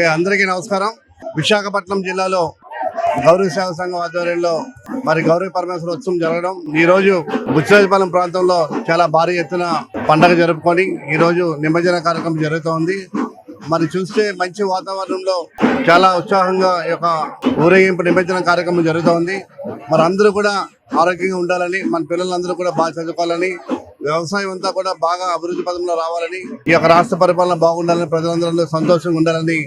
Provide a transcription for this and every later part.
అందరికీ నమస్కారం. విశాఖపట్నం జిల్లాలో గౌరవ సేవ సంఘం ఆధ్వర్యంలో మరి గౌరవ పరమేశ్వర ఉత్సవం జరగడం. ఈ రోజు బుచ్చిరాజపాలెం ప్రాంతంలో చాలా భారీ ఎత్తున పండగ జరుపుకొని ఈ రోజు నిమజ్జన కార్యక్రమం జరుగుతోంది. మరి చూస్తే మంచి వాతావరణంలో చాలా ఉత్సాహంగా ఈ యొక్క ఊరేగింపు నిమజ్జన కార్యక్రమం జరుగుతోంది. మరి అందరూ కూడా ఆరోగ్యంగా ఉండాలని మన పిల్లలందరూ కూడా బాగా చదువుకోవాలని వ్యవసాయం అంతా కూడా బాగా అభివృద్ధి పదంలో రావాలని ఈ యొక్క రాష్ట్ర పరిపాలన బాగుండాలని ప్రజలందరూ సంతోషంగా ఉండాలని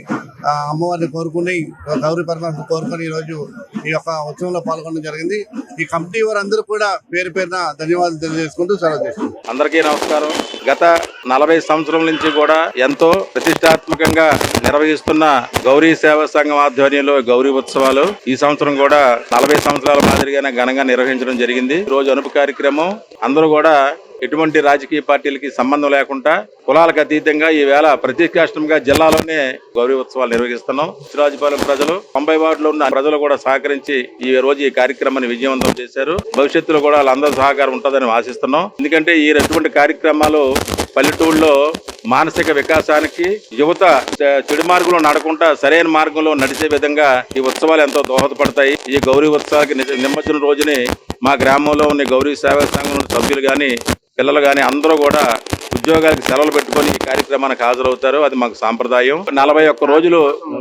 ఆ, అమ్మవారిని కోరుకుని గౌరీ పరమాత్మ కోరుకుని ఈ రోజు ఈ యొక్క ఉత్సవంలో పాల్గొనడం జరిగింది. ఈ కమిటీ వారందరూ కూడా పేరు పేరున ధన్యవాదాలు తెలియజేసుకుంటూ సెలవు తీసుకుంటాం అందరికీ నమస్కారం. గత నలభై సంవత్సరం నుంచి కూడా ఎంతో ప్రతిష్టాత్మకంగా నిర్వహిస్తున్న గౌరీ సేవా సంఘం ఆధ్వర్యంలో గౌరీ ఉత్సవాలు ఈ సంవత్సరం కూడా నలభై సంవత్సరాల మాదిరిగానే ఘనంగా నిర్వహించడం జరిగింది. ఈ రోజు అనుపు కార్యక్రమం అందరూ కూడా ఎటువంటి రాజకీయ పార్టీలకి సంబంధం లేకుండా కులాలకు అతీతంగా ఈ వేళ ప్రతిష్టాత్మకంగా జిల్లాలోనే గౌరీ ఉత్సవాలు నిర్వహిస్తున్నాం. సిరాజుపాలెం ప్రజలు తొంభై వార్డులో ఉన్న ప్రజలు కూడా సహకరించి ఈ రోజు ఈ కార్యక్రమాన్ని విజయవంతం చేశారు. భవిష్యత్తులో కూడా వాళ్ళందరూ సహకారం ఉంటుందని ఆశిస్తున్నాం. ఎందుకంటే ఈ ఎటువంటి కార్యక్రమాలు పల్లెటూళ్ళలో మానసిక వికాసానికి యువత చెడు మార్గంలో నడకుండా సరైన మార్గంలో నడిచే విధంగా ఈ ఉత్సవాలు ఎంతో దోహదపడతాయి. ఈ గౌరీ ఉత్సవాలకి నిజ- నిమజ్జనం రోజుని మా గ్రామంలో ఉన్న గౌరీ సేవా సంఘం సభ్యులు కానీ పిల్లలు కానీ అందరూ కూడా ఉద్యోగాలకు సెలవులు పెట్టుకొని ఈ కార్యక్రమానికి హాజరవుతారు. అది మాకు సాంప్రదాయం. నలభై ఒక్క రోజులు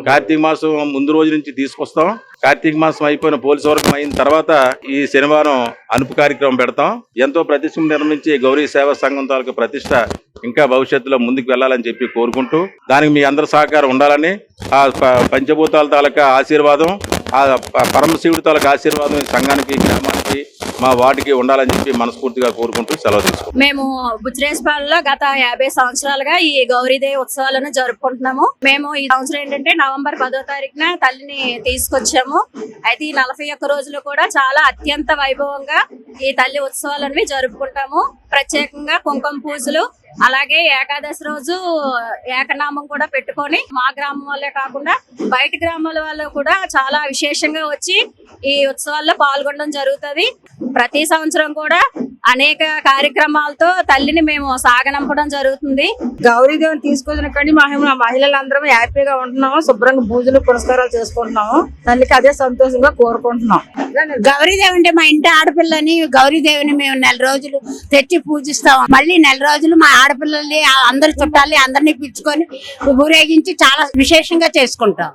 కార్తీక మాసం ముందు రోజు నుంచి తీసుకొస్తాం. కార్తీక మాసం అయిపోయిన పోలీసు వర్గం అయిన తర్వాత ఈ శనివారం అనుపు కార్యక్రమం పెడతాం. ఎంతో ప్రతిష్ట నిర్మించి గౌరీ సేవా సంఘం తాలూకు ప్రతిష్ట ఇంకా భవిష్యత్తులో ముందుకు వెళ్ళాలని చెప్పి కోరుకుంటూ దానికి మీ అందరి సహకారం ఉండాలని ఆ పంచభూతాల తాలూకా ఆశీర్వాదం ఆ పరమశివుడి తాలూకా ఆశీర్వాదం ఈ సంఘానికి గ్రామానికి మా వాటికి ఉండాలని చెప్పి మనస్ఫూర్తిగా కోరుకుంటూ సెలవు తీసుకుంటాం మేము బుచ్చిరేశ్వరంలో గత యాభై సంవత్సరాలుగా ఈ గౌరీదేవి ఉత్సవాలను జరుపుకుంటున్నాము. మేము ఈ సంవత్సరం ఏంటంటే నవంబర్ పదో తారీఖున తల్లిని తీసుకొచ్చాము. అయితే ఈ నలభై ఒక్క రోజులు కూడా చాలా అత్యంత వైభవంగా ఈ తల్లి ఉత్సవాలను జరుపుకుంటాము. ప్రత్యేకంగా కుంకుమ పూజలు అలాగే ఏకాదశి రోజు ఏకనామం కూడా పెట్టుకొని మా గ్రామం వాళ్ళే కాకుండా బయట గ్రామాల వాళ్ళు కూడా చాలా విశేషంగా వచ్చి ఈ ఉత్సవాల్లో పాల్గొనడం జరుగుతుంది. ప్రతి సంవత్సరం కూడా అనేక కార్యక్రమాలతో తల్లిని మేము సాగనంపడం జరుగుతుంది. గౌరీదేవిని తీసుకొచ్చిన కానీ మా మా మహిళలందరం హ్యాపీగా ఉంటున్నాము శుభ్రంగా పూజలు పురస్కారాలు చేసుకుంటున్నాము. తల్లికి అదే సంతోషంగా కోరుకుంటున్నాం. గౌరీదేవి అంటే మా ఇంటి ఆడపిల్లని గౌరీదేవిని మేము నెల రోజులు తెచ్చి పూజిస్తాం. మళ్ళీ నెల రోజులు మా ఆడపిల్లల్ని అందరి చుట్టాలని అందరినీ పిలుచుకొని ఊరేగించి చాలా విశేషంగా చేసుకుంటాం.